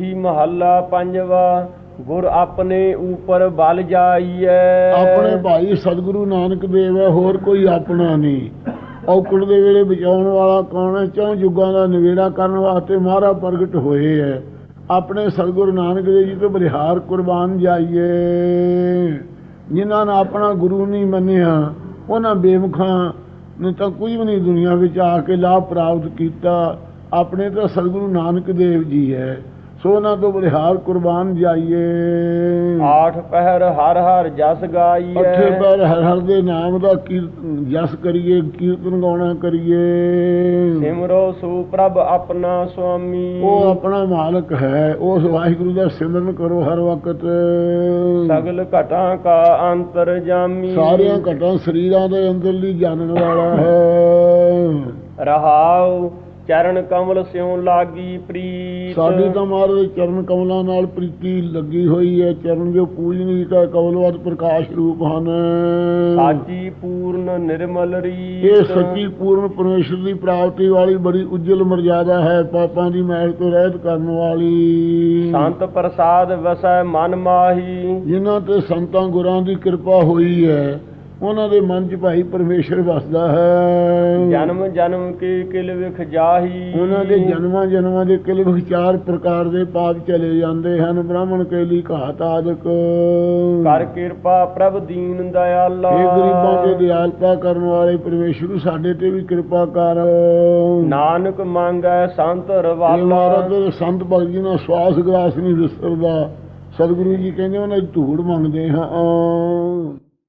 ਦੂਜੀ ਮਹੱਲਾ ਪੰਜਵਾ, ਗੁਰ ਆਪਣੇ ਉਪਰ ਬਲ ਜਾਈਐ। ਆਪਣੇ ਭਾਈ ਸਤਿਗੁਰੂ ਨਾਨਕ ਦੇਵ ਹੈ, ਹੋਰ ਕੋਈ ਆਪਣਾ ਨਹੀਂ। ਔਕੜ ਦੇ ਵੇਲੇ ਬਚਾਉਣ ਵਾਲਾ ਕੌਣ ਹੈ? ਚੌਂ ਯੁੱਗਾਂ ਦਾ ਨਿਵੇੜਾ ਕਰਨ ਵਾਸਤੇ ਮਹਾਰਾ ਪ੍ਰਗਟ ਹੋਏ ਹੈ। ਆਪਣੇ ਸਤਿਗੁਰੂ ਨਾਨਕ ਦੇਵ ਜੀ ਤੋਂ ਬਲਿਹਾਰ ਕੁਰਬਾਨ ਜਾਈਏ। ਜਿਨ੍ਹਾਂ ਨੇ ਆਪਣਾ ਗੁਰੂ ਨਹੀਂ ਮੰਨਿਆ, ਉਹਨਾਂ ਬੇਮੁਖਾਂ ਨੇ ਤਾਂ ਕੁਝ ਵੀ ਨਹੀਂ ਦੁਨੀਆ ਵਿੱਚ ਆ ਕੇ ਲਾਭ ਪ੍ਰਾਪਤ ਕੀਤਾ। ਆਪਣੇ ਤਾਂ ਸਤਿਗੁਰੂ ਨਾਨਕ ਦੇਵ ਜੀ ਹੈ। ਸੋ ਉਹਨਾਂ ਤੋਂ ਬਲਿਹਾਰ ਕੁਰਬਾਨ ਜਾਈਏ। ਆਠ ਪਹਿਰ ਹਰ ਹਰ ਜਸ ਗਾਈਐ ਅੱਠੇ ਪੈਰ ਹਰ ਹਰ ਦੇ ਨਾਮ ਦਾ ਕੀਰਤਨ ਜਸ ਕਰੀਏ ਕੀਰਤਨ ਗਾਉਣਾ ਕਰੀਏ। ਸਿਮਰੋ ਸੋ ਪ੍ਰਭ ਆਪਣਾ ਸੁਆਮੀ। ਉਹ ਆਪਣਾ ਮਾਲਕ ਹੈ ਉਸ ਵਾਹਿਗੁਰੂ ਦਾ ਸਿਮਰਨ ਕਰੋ ਹਰ ਵਕਤ। ਸਗਲ ਘਟਾਂ ਕਾ ਅੰਤਰ ਜਾਮੀ। ਸਾਰੀਆਂ ਘਟਾਂ ਸਰੀਰਾਂ ਦੇ ਅੰਦਰਲੀ ਜਾਣਨ ਵਾਲਾ ਹੈ। ਰਹਾਉ ਚਰਨ ਕਮਲ ਸਿਉ ਲਾਗੀ ਪ੍ਰੀਤ। ਸਾਡੀ ਤਾਂ ਮਹਾਰਾਜ ਚਰਨ ਕਮਲਾਂ ਨਾਲ ਪ੍ਰੀਤੀ ਲੱਗੀ ਹੋਈ ਹੈ। ਚਰਨ ਜੋ ਪੂਜਨੀ ਕਾ ਕਮਲਵਤ ਪ੍ਰਕਾਸ਼ ਰੂਪ ਹਨ। ਸਾਚੀ ਪੂਰਨ ਨਿਰਮਲ ਰੀਤ। ਇਹ ਸੱਚੀ ਪੂਰਨ ਪਰਮੇਸ਼ਰ ਦੀ ਪ੍ਰਾਪਤੀ ਵਾਲੀ ਬੜੀ ਉਜਲ ਮਰਜ਼ਾਦਾ ਹੈ। ਪਾਪਾਂ ਦੀ ਮੈਲ ਤੋਂ ਰਹਿਤ ਕਰਨ ਵਾਲੀ। ਸੰਤ ਪ੍ਰਸਾਦ ਵਸੈ ਮਨ ਮਾਹੀ। ਜਿਨ੍ਹਾਂ ਤੇ ਸੰਤਾਂ ਗੁਰਾਂ ਦੀ ਕਿਰਪਾ ਹੋਈ ਹੈ। ਉਹਨਾਂ ਦੇ ਮਨ 'ਚ ਭਾਈ ਪਰਮੇਸ਼ਰ ਵਸਦਾ ਹੈ। ਜਨਮ ਜਨਮ ਕੇ ਕਿਲ ਵਿਖ ਜਾਹੀ। ਉਹਨਾਂ ਦੇ ਜਨਮਾਂ ਜਨਮਾਂ ਦੇ ਕਿਲ ਵਿਚਾਰ ਪ੍ਰਕਾਰ ਦੇ ਪਾਪ ਚਲੇ ਜਾਂਦੇ ਹਨ ਬ੍ਰਾਹਮਣ ਕੇ ਲਈ ਘਾਤ ਆਦਿਕ। ਕਰ ਕਿਰਪਾ ਪ੍ਰਭ ਦੀਨ ਦਇਆਲਾ। ਇਹ ਗਰੀਬਾਂ ਤੇ ਦਿਆਲਤਾ ਕਰਨ ਵਾਲੇ ਪਰਮੇਸ਼ਰ ਸਾਡੇ ਤੇ ਵੀ ਕਿਰਪਾ ਕਰ। ਨਾਨਕ ਮੰਗੈ ਸੰਤ ਰਵਾਲਾ। ਦੇ ਸੰਤ ਭਗਤ ਜੀ ਨਾਲ ਸਵਾਸ ਗਲਾਸ ਨਹੀਂ ਵਿਸਰਦਾ। ਸਤਿਗੁਰੂ ਜੀ ਕਹਿੰਦੇ ਉਹਨਾਂ ਦੀ ਧੂੜ ਮੰਗਦੇ ਹਾਂ।